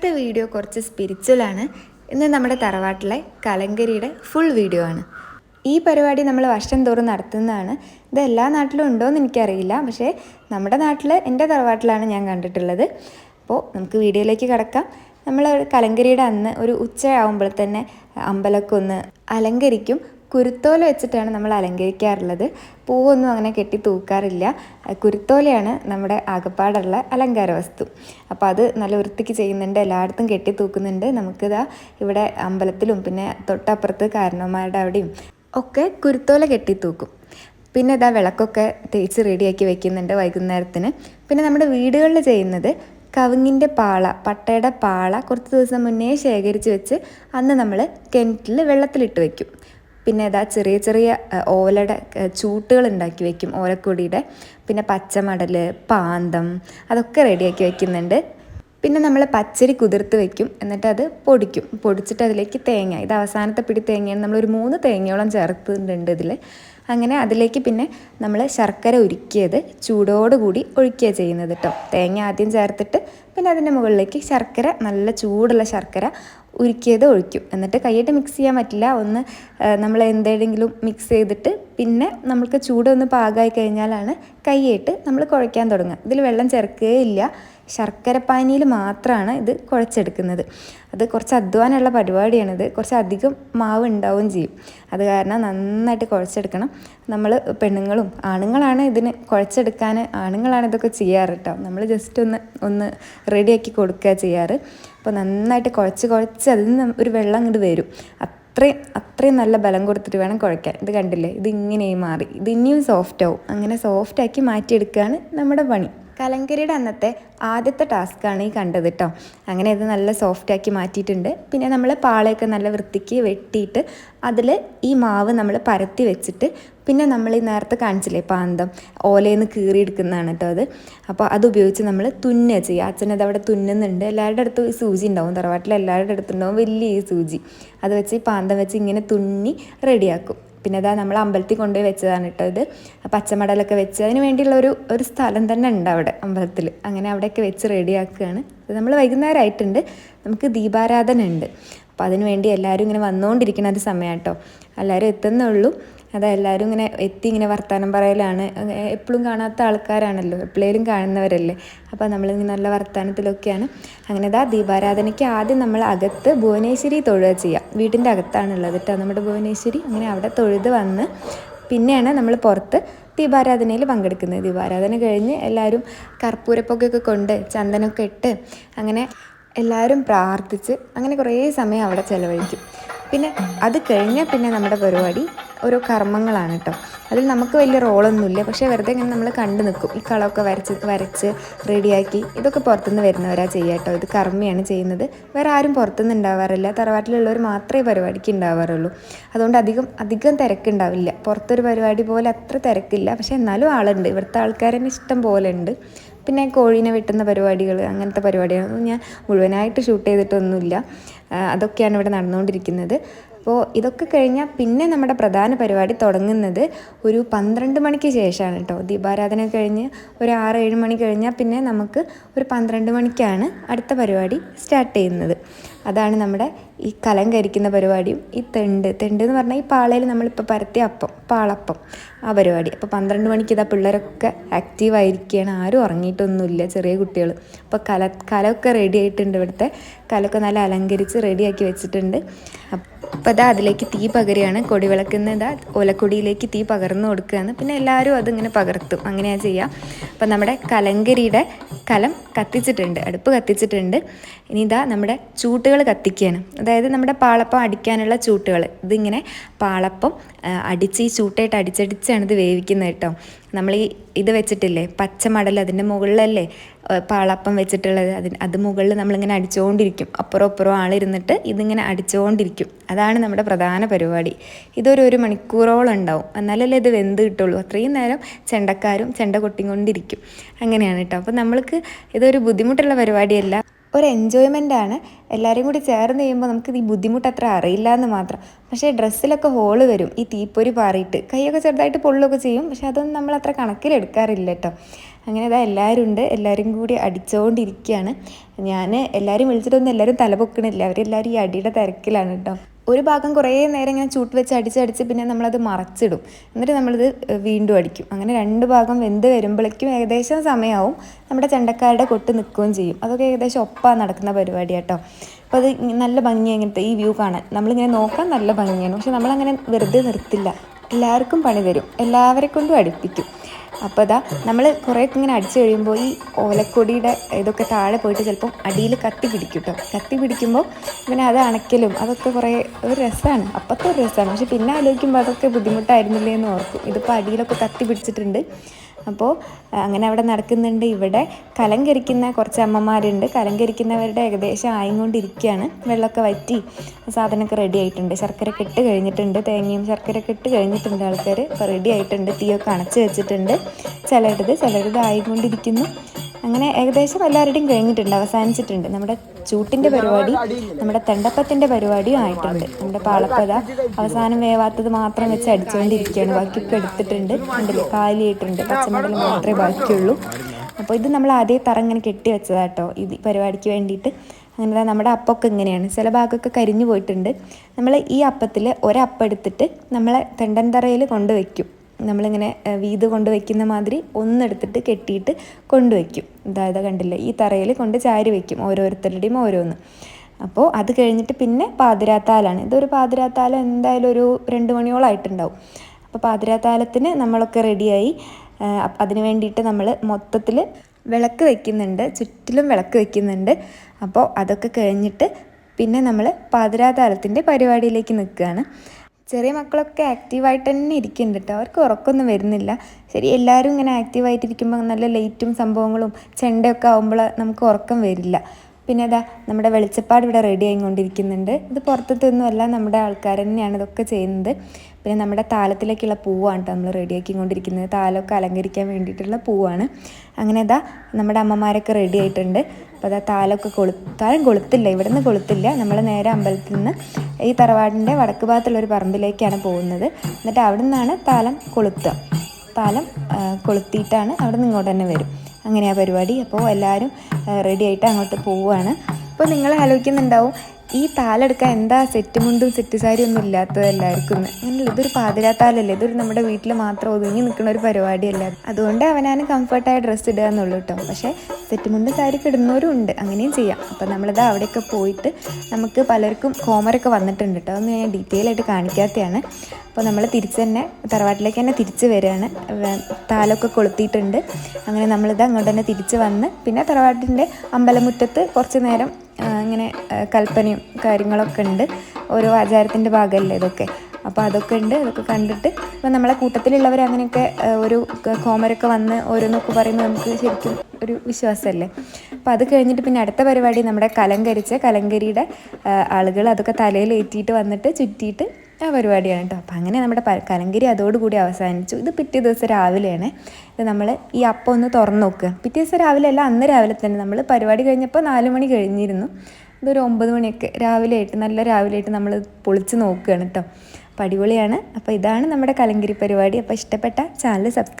ഇന്നത്തെ വീഡിയോ കുറച്ച് സ്പിരിച്വലാണ് ഇന്ന് നമ്മുടെ തറവാട്ടിലെ കലങ്കരിയുടെ ഫുൾ വീഡിയോ ആണ്. ഈ പരിപാടി നമ്മൾ വർഷം തോറും നടത്തുന്നതാണ്. ഇത് എല്ലാ നാട്ടിലും ഉണ്ടോ എന്ന് എനിക്കറിയില്ല. പക്ഷേ നമ്മുടെ നാട്ടിൽ എന്റെ തറവാട്ടിലാണ് ഞാൻ കണ്ടിട്ടുള്ളത്. അപ്പോൾ നമുക്ക് വീഡിയോയിലേക്ക് കിടക്കാം. നമ്മൾ കലങ്കരിയുടെ അന്ന് ഒരു ഉച്ചയാകുമ്പോൾ തന്നെ അമ്പലക്കൊന്ന് അലങ്കരിക്കും. കുരുത്തോല വെച്ചിട്ടാണ് നമ്മൾ അലങ്കരിക്കാറുള്ളത്. പൂവൊന്നും അങ്ങനെ കെട്ടി തൂക്കാറില്ല. കുരുത്തോലയാണ് നമ്മുടെ ആകപ്പാടുള്ള അലങ്കാര വസ്തു. അപ്പോൾ അത് നല്ല വൃത്തിക്ക് ചെയ്യുന്നുണ്ട് എല്ലായിടത്തും കെട്ടി തൂക്കുന്നുണ്ട്. നമുക്കിതാ ഇവിടെ അമ്പലത്തിലും പിന്നെ തൊട്ടപ്പുറത്ത് കാരണവന്മാരുടെ അവിടെയും ഒക്കെ കുരുത്തോല കെട്ടി തൂക്കും. പിന്നെ ഇതാ വിളക്കൊക്കെ തേച്ച് റെഡിയാക്കി വെക്കുന്നുണ്ട് വൈകുന്നേരത്തിന്. പിന്നെ നമ്മുടെ വീടുകളിൽ ചെയ്യുന്നത് കവുങ്ങിന്റെ പാള പട്ടയുടെ പാള കുറച്ച് ദിവസം മുന്നേ ശേഖരിച്ച് വെച്ച് അന്ന് നമ്മൾ കിണറ്റിൽ വെള്ളത്തിലിട്ട് വെക്കും. പിന്നെ ഇതാ ചെറിയ ചെറിയ ഓലയുടെ ചൂട്ടുകൾ ഉണ്ടാക്കി വെക്കും ഓലക്കൊടിയുടെ. പിന്നെ പച്ചമടൽ പാന്തം അതൊക്കെ റെഡിയാക്കി വെക്കുന്നുണ്ട്. പിന്നെ നമ്മൾ പച്ചരി കുതിർത്ത് വെക്കും. എന്നിട്ട് അത് പൊടിക്കും. പൊടിച്ചിട്ട് അതിലേക്ക് തേങ്ങ. ഇത് അവസാനത്തെ പിടി തേങ്ങയാണ്. നമ്മളൊരു മൂന്ന് തേങ്ങയോളം ചേർത്തിട്ടുണ്ട് ഇതിൽ അങ്ങനെ അതിലേക്ക് പിന്നെ നമ്മൾ ശർക്കര ഉരുക്കിയത് ചൂടോടുകൂടി ഒഴിക്കുക ചെയ്യുന്നത് കേട്ടോ തേങ്ങ ആദ്യം ചേർത്തിട്ട് പിന്നെ അതിന്റെ മുകളിലേക്ക് ശർക്കര നല്ല ചൂടുള്ള ശർക്കര ഉരുക്കിയത് ഒഴിക്കും. എന്നിട്ട് കൈയിട്ട് മിക്സ് ചെയ്യാൻ പറ്റില്ല. ഒന്ന് നമ്മൾ എന്തെങ്കിലും മിക്സ് ചെയ്തിട്ട് പിന്നെ നമുക്ക് ചൂടൊന്ന് പാകമായി കഴിഞ്ഞാലാണ് കൈയിട്ട് നമ്മൾ കുഴയ്ക്കാൻ തുടങ്ങുക. ഇതിൽ വെള്ളം ചേർക്കുകയില്ല. ശർക്കരപ്പാനിയിൽ മാത്രമാണ് ഇത് കുഴച്ചെടുക്കുന്നത്. അത് കുറച്ച് അധ്വാനമുള്ള പരിപാടിയാണിത് കുറച്ച് അധികം മാവ് ഉണ്ടാവുകയും ചെയ്യും. അത് കാരണം നന്നായിട്ട് കുഴച്ചെടുക്കണം. നമ്മൾ പെണ്ണുങ്ങളും ആണുങ്ങളാണ് ഇതിന് കുഴച്ചെടുക്കാൻ ആണുങ്ങളാണ് ഇതൊക്കെ ചെയ്യാറ് കേട്ടോ നമ്മൾ ജസ്റ്റ് ഒന്ന് ഒന്ന് റെഡിയാക്കി കൊടുക്കുക ചെയ്യാറ്. അപ്പോൾ നന്നായിട്ട് കുഴച്ച് കുഴച്ച് അതിൽ നിന്ന് ഒരു വെള്ളം അങ്ങോട്ട് വരും. അത്രയും അത്രയും നല്ല ബലം കൊടുത്തിട്ട് വേണം കുഴയ്ക്കാൻ. ഇത് കണ്ടില്ലേ? ഇത് ഇങ്ങനെയും മാറി. ഇത് ഇനിയും സോഫ്റ്റ് ആവും. അങ്ങനെ സോഫ്റ്റാക്കി മാറ്റിയെടുക്കുകയാണ് നമ്മുടെ പണി. കലങ്കരിയുടെ അന്നത്തെ ആദ്യത്തെ ടാസ്ക്കാണ് ഈ കണ്ടത് കേട്ടോ അങ്ങനെ ഇത് നല്ല സോഫ്റ്റാക്കി മാറ്റിയിട്ടുണ്ട്. പിന്നെ നമ്മൾ പാളയൊക്കെ നല്ല വൃത്തിക്ക് വെട്ടിയിട്ട് അതിൽ ഈ മാവ് നമ്മൾ പരത്തി വെച്ചിട്ട് പിന്നെ നമ്മൾ ഈ നേരത്തെ കാണിച്ചില്ലേ പാന്തം ഓലയിൽ നിന്ന് കീറിയെടുക്കുന്നതാണ് കേട്ടോ അത്. അപ്പോൾ അത് ഉപയോഗിച്ച് നമ്മൾ തുന്നുക ചെയ്യുക. അച്ഛനത് അവിടെ തുന്നുന്നുണ്ട്. എല്ലാവരുടെ അടുത്തും ഈ സൂചി ഉണ്ടാവും. തറവാട്ടിൽ എല്ലാവരുടെ അടുത്തുണ്ടാവും വലിയ ഈ സൂചി. അത് വെച്ച് ഈ പാന്തം വെച്ച് ഇങ്ങനെ തുന്നി റെഡിയാക്കും പിന്നെ അതാ നമ്മൾ അമ്പലത്തിൽ കൊണ്ടുപോയി വെച്ചതാണ് കേട്ടോ ഇത്. പച്ചമടലൊക്കെ വെച്ച് അതിന് വേണ്ടിയുള്ള ഒരു ഒരു സ്ഥലം തന്നെ ഉണ്ട് അവിടെ അമ്പലത്തിൽ. അങ്ങനെ അവിടെയൊക്കെ വെച്ച് റെഡിയാക്കുകയാണ് നമ്മൾ വൈകുന്നേരമായിട്ടുണ്ട്. നമുക്ക് ദീപാരാധന ഉണ്ട്. അപ്പോൾ അതിന് വേണ്ടി എല്ലാവരും ഇങ്ങനെ വന്നുകൊണ്ടിരിക്കുന്ന ഒരു സമയം കേട്ടോ എല്ലാവരും എത്തുന്നുള്ളൂ. അതാ എല്ലാവരും ഇങ്ങനെ എത്തി ഇങ്ങനെ വർത്തമാനം പറയലാണ്. എപ്പോഴും കാണാത്ത ആൾക്കാരാണല്ലോ. എപ്പോഴേലും കാണുന്നവരല്ലേ. അപ്പോൾ നമ്മളിങ്ങനെ നല്ല വർത്തമാനത്തിലൊക്കെയാണ് അങ്ങനെ ഇതാ ദീപാരാധനയ്ക്ക് ആദ്യം നമ്മൾ അകത്ത് ഭുവനേശ്വരി തൊഴുക ചെയ്യാം. വീട്ടിന്റെ അകത്താണുള്ളത് കേട്ടോ നമ്മുടെ ഭുവനേശ്വരി അങ്ങനെ അവിടെ തൊഴുത് വന്ന് പിന്നെയാണ് നമ്മൾ പുറത്ത് ദീപാരാധനയിൽ പങ്കെടുക്കുന്നത്. ദീപാരാധന കഴിഞ്ഞ് എല്ലാവരും കർപ്പൂരപ്പൊക്കെയൊക്കെ കൊണ്ട് ചന്ദനമൊക്കെ ഇട്ട് അങ്ങനെ എല്ലാവരും പ്രാർത്ഥിച്ച് അങ്ങനെ കുറേ സമയം അവിടെ ചിലവഴിക്കും. പിന്നെ അത് കഴിഞ്ഞാൽ പിന്നെ നമ്മുടെ പരിപാടി ഓരോ കർമ്മങ്ങളാണ് കേട്ടോ അതിൽ നമുക്ക് വലിയ റോളൊന്നുമില്ല. പക്ഷേ വെറുതെ ഇങ്ങനെ നമ്മൾ കണ്ടു നിൽക്കും. ഈ കളമൊക്കെ വരച്ച് വരച്ച് റെഡിയാക്കി ഇതൊക്കെ പുറത്തുനിന്ന് വരുന്നവരാ ചെയ്യുക കേട്ടോ ഇത് കർമ്മയാണ് ചെയ്യുന്നത്. വേറെ ആരും പുറത്തുനിന്ന് ഉണ്ടാവാറില്ല. തറവാട്ടിലുള്ളവർ മാത്രമേ പരിപാടിക്ക് ഉണ്ടാവാറുള്ളൂ. അതുകൊണ്ട് അധികം അധികം തിരക്കുണ്ടാവില്ല. പുറത്തൊരു പരിപാടി പോലെ അത്ര തിരക്കില്ല. പക്ഷേ എന്നാലും ആളുണ്ട്. ഇവിടുത്തെ ആൾക്കാരെന്നെ ഇഷ്ടം പോലെ ഉണ്ട്. പിന്നെ കോഴീനെ വെട്ടുന്ന പരിപാടികൾ അങ്ങനത്തെ പരിപാടികളൊന്നും ഞാൻ മുഴുവനായിട്ട് ഷൂട്ട് ചെയ്തിട്ടൊന്നുമില്ല. അതൊക്കെയാണ് ഇവിടെ നടന്നുകൊണ്ടിരിക്കുന്നത്. അപ്പോൾ ഇതൊക്കെ കഴിഞ്ഞാൽ പിന്നെ നമ്മുടെ പ്രധാന പരിപാടി തുടങ്ങുന്നത് ഒരു പന്ത്രണ്ട് മണിക്ക് ശേഷമാണ് കേട്ടോ. ദീപാരാധന കഴിഞ്ഞ് ഒരു ആറ് ഏഴ് മണി കഴിഞ്ഞാൽ പിന്നെ നമുക്ക് ഒരു പന്ത്രണ്ട് മണിക്കാണ് അടുത്ത പരിപാടി സ്റ്റാർട്ട് ചെയ്യുന്നത്. അതാണ് നമ്മുടെ ഈ കലം കരിക്കുന്ന പരിപാടിയും ഈ തെണ്ട്. തെണ്ട് എന്ന് പറഞ്ഞാൽ ഈ പാളയിൽ നമ്മളിപ്പോൾ പരത്തിയ അപ്പം പാളപ്പം ആ പരിപാടി. അപ്പോൾ പന്ത്രണ്ട് മണിക്ക് ഇതാ പിള്ളേരൊക്കെ ആക്റ്റീവ് ആയിരിക്കുകയാണ് ആരും ഉറങ്ങിയിട്ടൊന്നുമില്ല ചെറിയ കുട്ടികൾ അപ്പോൾ കല കലമൊക്കെ റെഡി ആയിട്ടുണ്ട് ഇവിടുത്തെ. കലമൊക്കെ നല്ല അലങ്കരിച്ച് റെഡിയാക്കി വെച്ചിട്ടുണ്ട്. അപ്പോൾ അതാ അതിലേക്ക് തീ പകരുകയാണ്. കൊടി വിളക്കുന്ന ഇതാ ഓലക്കൊടിയിലേക്ക് തീ പകർന്നു കൊടുക്കുകയാണ്. പിന്നെ എല്ലാവരും അതിങ്ങനെ പകർത്തും. അങ്ങനെയാണ് ചെയ്യുക അപ്പോൾ നമ്മുടെ കലങ്കരിയുടെ കലം കത്തിച്ചിട്ടുണ്ട്. അടുപ്പ് കത്തിച്ചിട്ടുണ്ട്. ഇനി ഇതാ നമ്മുടെ ചൂട്ടുകൾ കത്തിക്കുകയാണ്. അതായത് നമ്മുടെ പാളപ്പം അടിക്കാനുള്ള ചൂട്ടുകൾ. ഇതിങ്ങനെ പാളപ്പം അടിച്ച് ഈ ചൂട്ടായിട്ട് അടിച്ചടിച്ചാണ് ഇത് വേവിക്കുന്നത് കേട്ടോ. നമ്മൾ ഈ ഇത് വെച്ചിട്ടില്ലേ? പച്ചമടൽ അതിന്റെ മുകളിലല്ലേ? പാളപ്പം വെച്ചിട്ടുള്ളത്. അതിന് അത് മുകളിൽ നമ്മളിങ്ങനെ അടിച്ചുകൊണ്ടിരിക്കും അപ്പുറം അപ്പുറം ആളിരുന്നിട്ട് ഇതിങ്ങനെ അടിച്ചുകൊണ്ടിരിക്കും അതാണ് നമ്മുടെ പ്രധാന പരിപാടി. ഇതൊരു ഒരു മണിക്കൂറോളം ഉണ്ടാവും. എന്നാലല്ലേ ഇത് വെന്ത് കിട്ടുള്ളൂ. അത്രയും നേരം ചെണ്ടക്കാരും ചെണ്ട കൊട്ടിക്കൊണ്ടിരിക്കും. അങ്ങനെയാണ് കേട്ടോ. അപ്പോൾ നമ്മൾക്ക് ഇതൊരു ബുദ്ധിമുട്ടുള്ള പരിപാടിയല്ല. ഒരു എൻജോയ്മെന്റ് ആണ്. എല്ലാവരും കൂടി ചേർന്ന് ചെയ്യുമ്പോൾ നമുക്ക് ഈ ബുദ്ധിമുട്ട് അത്ര അറിയില്ല എന്ന് മാത്രം. പക്ഷേ ഡ്രസ്സിലൊക്കെ ഹോൾ വരും. ഈ തീപ്പൊരി പാറിയിട്ട് കൈയൊക്കെ ചെറുതായിട്ട് പൊള്ളൊക്കെ ചെയ്യും. പക്ഷെ അതൊന്നും നമ്മൾ അത്ര കണക്കിലെടുക്കാറില്ല കേട്ടോ. അങ്ങനെ ഇതാ എല്ലാവരും ഉണ്ട്. എല്ലാവരും കൂടി അടിച്ചുകൊണ്ടിരിക്കുകയാണ് ഞാൻ എല്ലാവരും വിളിച്ചിട്ടൊന്നും എല്ലാവരും തല പൊക്കണില്ല. അവരെല്ലാവരും ഈ അടിയുടെ തിരക്കിലാണ് കേട്ടോ. ഒരു ഭാഗം കുറേ നേരം ഇങ്ങനെ ചൂട്ട് വെച്ച് അടിച്ചടിച്ച് പിന്നെ നമ്മളത് മറച്ചിടും. എന്നിട്ട് നമ്മളിത് വീണ്ടും അടിക്കും. അങ്ങനെ രണ്ട് ഭാഗം വെന്ത് വരുമ്പോഴേക്കും ഏകദേശം സമയമാവും നമ്മുടെ ചെണ്ടക്കാരുടെ കൊട്ട് നിൽക്കുകയും ചെയ്യും. അതൊക്കെ ഏകദേശം ഒപ്പാ നടക്കുന്ന പരിപാടി കേട്ടോ അപ്പോൾ അത് നല്ല ഭംഗിയാണ് ഇങ്ങനത്തെ ഈ വ്യൂ കാണാൻ. നമ്മളിങ്ങനെ നോക്കാൻ നല്ല ഭംഗിയാണ്. പക്ഷെ നമ്മളങ്ങനെ വെറുതെ നിർത്തില്ല. എല്ലാവർക്കും പണി തരും. എല്ലാവരെ കൊണ്ടും അടുപ്പിക്കും. അപ്പോൾ അതാ നമ്മൾ കുറേ ഇങ്ങനെ അടിച്ചു കഴിയുമ്പോൾ ഈ ഓലക്കൊടിയുടെ ഇതൊക്കെ താഴെ പോയിട്ട് ചിലപ്പം അടിയിൽ കത്തി പിടിക്കും കേട്ടോ കത്തി പിടിക്കുമ്പോൾ പിന്നെ അത് അണയ്ക്കലും അതൊക്കെ കുറേ ഒരു രസമാണ് അപ്പോഴത്തെ ഒരു രസമാണ് പക്ഷെ പിന്നെ ആലോചിക്കുമ്പോൾ അതൊക്കെ ബുദ്ധിമുട്ടായിരുന്നില്ലേ എന്ന് ഓർക്കും. ഇതിപ്പോൾ അടിയിലൊക്കെ കത്തി പിടിച്ചിട്ടുണ്ട്. അപ്പോൾ അങ്ങനെ അവിടെ നടക്കുന്നുണ്ട്. ഇവിടെ കലങ്കരിക്കുന്ന കുറച്ച് അമ്മമാരുണ്ട്. കലങ്കരിക്കുന്നവരുടെ ഏകദേശം ആയിക്കൊണ്ടിരിക്കുകയാണ് വെള്ളമൊക്കെ വറ്റി സാധനമൊക്കെ റെഡി ആയിട്ടുണ്ട്. ശർക്കര കെട്ട് കഴിഞ്ഞിട്ടുണ്ട്. തേങ്ങയും ശർക്കര കെട്ട് കഴിഞ്ഞിട്ടുണ്ട് ആൾക്കാർ ഇപ്പോൾ റെഡി ആയിട്ടുണ്ട്. തീയൊക്കെ അണച്ച് വെച്ചിട്ടുണ്ട്. ചിലരുത് ചിലരുത് ആയിക്കൊണ്ടിരിക്കുന്നു അങ്ങനെ ഏകദേശം എല്ലാവരുടെയും കഴിഞ്ഞിട്ടുണ്ട് അവസാനിച്ചിട്ടുണ്ട്. നമ്മുടെ ചൂട്ടിന്റെ പരിപാടി നമ്മുടെ തെണ്ടപ്പത്തിന്റെ പരിപാടിയും ആയിട്ടുണ്ട്. നമ്മുടെ പാളപ്പത അവസാനം വേവാത്തത് മാത്രം വെച്ച് അടിച്ചുകൊണ്ടിരിക്കുകയാണ്. ബാക്കിയൊക്കെ എടുത്തിട്ടുണ്ട്. കണ്ടില്ലേ കാലിയിട്ടുണ്ട് പച്ചമുടൽ മാത്രമേ ബാക്കിയുള്ളൂ. അപ്പോൾ ഇത് നമ്മൾ ആദ്യം തറ ഇങ്ങനെ കെട്ടി വെച്ചതാട്ടോ. ഇത് പരിപാടിക്ക് വേണ്ടിയിട്ട്. അങ്ങനെ നമ്മുടെ അപ്പമൊക്കെ ഇങ്ങനെയാണ്. ചില ഭാഗമൊക്കെ കരിഞ്ഞു പോയിട്ടുണ്ട്. നമ്മൾ ഈ അപ്പത്തിൽ ഒരപ്പം എടുത്തിട്ട് നമ്മളെ തെണ്ടൻ തറയിൽ കൊണ്ടുവയ്ക്കും നമ്മളിങ്ങനെ വീത് കൊണ്ട് വയ്ക്കുന്ന മാതിരി ഒന്നെടുത്തിട്ട് കെട്ടിയിട്ട് കൊണ്ടുവയ്ക്കും അതായത് കണ്ടില്ലേ? ഈ തറയിൽ കൊണ്ട് ചാരി വയ്ക്കും ഓരോരുത്തരുടെയും ഓരോന്ന്. അപ്പോൾ അത് കഴിഞ്ഞിട്ട് പിന്നെ പാതിരാത്താലാണ്. ഇതൊരു പാതിരാത്താലം എന്തായാലും ഒരു രണ്ട് മണിയോളായിട്ടുണ്ടാവും അപ്പോൾ പാതിരാത്താലത്തിന് നമ്മളൊക്കെ റെഡിയായി. അതിന് വേണ്ടിയിട്ട് നമ്മൾ മൊത്തത്തിൽ വിളക്ക് വയ്ക്കുന്നുണ്ട് ചുറ്റിലും വിളക്ക് വയ്ക്കുന്നുണ്ട് അപ്പോൾ അതൊക്കെ കഴിഞ്ഞിട്ട് പിന്നെ നമ്മൾ പാതിരാതാലത്തിന്റെ പരിപാടിയിലേക്ക് നിൽക്കുകയാണ്. ചെറിയ മക്കളൊക്കെ ആക്റ്റീവായിട്ട് തന്നെ ഇരിക്കുന്നുണ്ട്. കേട്ടോ അവർക്ക് ഉറക്കമൊന്നും വരുന്നില്ല. ശരി എല്ലാവരും ഇങ്ങനെ ആക്റ്റീവായിട്ടിരിക്കുമ്പോൾ നല്ല ലൈറ്റും സംഭവങ്ങളും ചെണ്ടയൊക്കെ ആകുമ്പോൾ നമുക്ക് ഉറക്കം വരില്ല. പിന്നെ അതാ നമ്മുടെ വെളിച്ചപ്പാട് ഇവിടെ റെഡി ആയിക്കൊണ്ടിരിക്കുന്നുണ്ട്. ഇത് പുറത്തത്തൊന്നുമല്ല നമ്മുടെ ആൾക്കാർ തന്നെയാണ് ഇതൊക്കെ ചെയ്യുന്നത്. പിന്നെ നമ്മുടെ താലത്തിലേക്കുള്ള പൂവാണ് കേട്ടോ നമ്മൾ റെഡിയാക്കിക്കൊണ്ടിരിക്കുന്നത് താലമൊക്കെ അലങ്കരിക്കാൻ വേണ്ടിയിട്ടുള്ള പൂവാണ്. അങ്ങനെ അതാ നമ്മുടെ അമ്മമാരൊക്കെ റെഡി ആയിട്ടുണ്ട്. അപ്പോൾ അതാ താലമൊക്കെ കൊളു താലം കൊളുത്തില്ല ഇവിടെ നിന്ന് കൊളുത്തില്ല. നമ്മൾ നേരെ അമ്പലത്തിൽ നിന്ന് ഈ തറവാടിന്റെ വടക്ക് ഭാഗത്തുള്ള ഒരു പറമ്പിലേക്കാണ് പോകുന്നത്. എന്നിട്ട് അവിടെ നിന്നാണ് താലം കൊളുത്തുക. താലം കൊളുത്തിയിട്ടാണ് അവിടെ നിന്ന് ഇങ്ങോട്ട് തന്നെ വരും. അങ്ങനെയാണ് പരിപാടി. അപ്പോൾ എല്ലാവരും റെഡി ആയിട്ട് അങ്ങോട്ട് പോവുകയാണ്. അപ്പോൾ നിങ്ങൾ ആലോചിക്കുന്നുണ്ടാവും ഈ താലെടുക്കാൻ എന്താ സെറ്റ് മുണ്ടും സെറ്റ് സാരി ഒന്നും ഇല്ലാത്തത് എല്ലാവർക്കും അങ്ങനെയല്ല ഇതൊരു പാതിരാത്താലല്ലേ? ഇതൊരു നമ്മുടെ വീട്ടിൽ മാത്രം ഒതുങ്ങി നിൽക്കുന്ന ഒരു പരിപാടിയല്ല? അതുകൊണ്ട് അവനാണ് കംഫർട്ടായ ഡ്രസ്സ് ഇടുക എന്നുള്ളൂ കേട്ടോ പക്ഷേ സെറ്റ് മുണ്ടും സാരി ഇടുന്നവരും ഉണ്ട്. അങ്ങനെയും ചെയ്യാം. അപ്പം നമ്മളിത് അവിടെയൊക്കെ പോയിട്ട് നമുക്ക് പലർക്കും കോമറൊക്കെ വന്നിട്ടുണ്ട് കേട്ടോ അതൊന്നും ഞാൻ ഡീറ്റെയിൽ ആയിട്ട് കാണിക്കാത്തതാണ് അപ്പോൾ നമ്മൾ തിരിച്ച് തന്നെ തറവാട്ടിലേക്ക് തന്നെ തിരിച്ച് വരികയാണ് താലൊക്കെ കൊളുത്തിയിട്ടുണ്ട്. അങ്ങനെ നമ്മളിത് അങ്ങോട്ട് തന്നെ തിരിച്ച് വന്ന് പിന്നെ തറവാട്ടിന്റെ അമ്പലമുറ്റത്ത് കുറച്ച് നേരം ഇങ്ങനെ കൽപ്പനയും കാര്യങ്ങളൊക്കെ ഉണ്ട്. ഓരോ ആചാരത്തിന്റെ ഭാഗമല്ലേ ഇതൊക്കെ? അപ്പോൾ അതൊക്കെ ഉണ്ട് അതൊക്കെ കണ്ടിട്ട് ഇപ്പം നമ്മളെ കൂട്ടത്തിലുള്ളവർ അങ്ങനെയൊക്കെ ഒരു കോമരൊക്കെ വന്ന് ഓരോന്നൊക്കെ പറയുമ്പോൾ നമുക്ക് ശരിക്കും ഒരു വിശ്വാസമല്ലേ? അപ്പോൾ അത് കഴിഞ്ഞിട്ട് പിന്നെ അടുത്ത പരിപാടി നമ്മുടെ കലങ്കരിച്ച കലങ്കരിയുടെ ആളുകൾ അതൊക്കെ തലയിൽ ഏറ്റിയിട്ട് വന്നിട്ട് ചുറ്റിയിട്ട് ആ പരിപാടിയാണ് കേട്ടോ. അപ്പം അങ്ങനെ നമ്മുടെ കലങ്കരി അതോടുകൂടി അവസാനിച്ചു. ഇത് പിറ്റേ ദിവസം രാവിലെയാണ്. ഇത് നമ്മൾ ഈ അപ്പം ഒന്ന് തുറന്നു നോക്കുക പിറ്റേ ദിവസം രാവിലെ അല്ല അന്ന് രാവിലെ തന്നെ നമ്മൾ പരിപാടി കഴിഞ്ഞപ്പോൾ നാല് മണി കഴിഞ്ഞിരുന്നു. ഇതൊരു ഒമ്പത് മണിയൊക്കെ രാവിലെ ആയിട്ട് നല്ല രാവിലെ ആയിട്ട് നമ്മൾ പൊളിച്ച് നോക്കുകയാണ് കേട്ടോ. അപ്പോൾ അടിപൊളിയാണ്. അപ്പോൾ ഇതാണ് നമ്മുടെ കലങ്കരി പരിപാടി. അപ്പോൾ ഇഷ്ടപ്പെട്ട ചാനൽ സബ്സ്ക്രൈബ്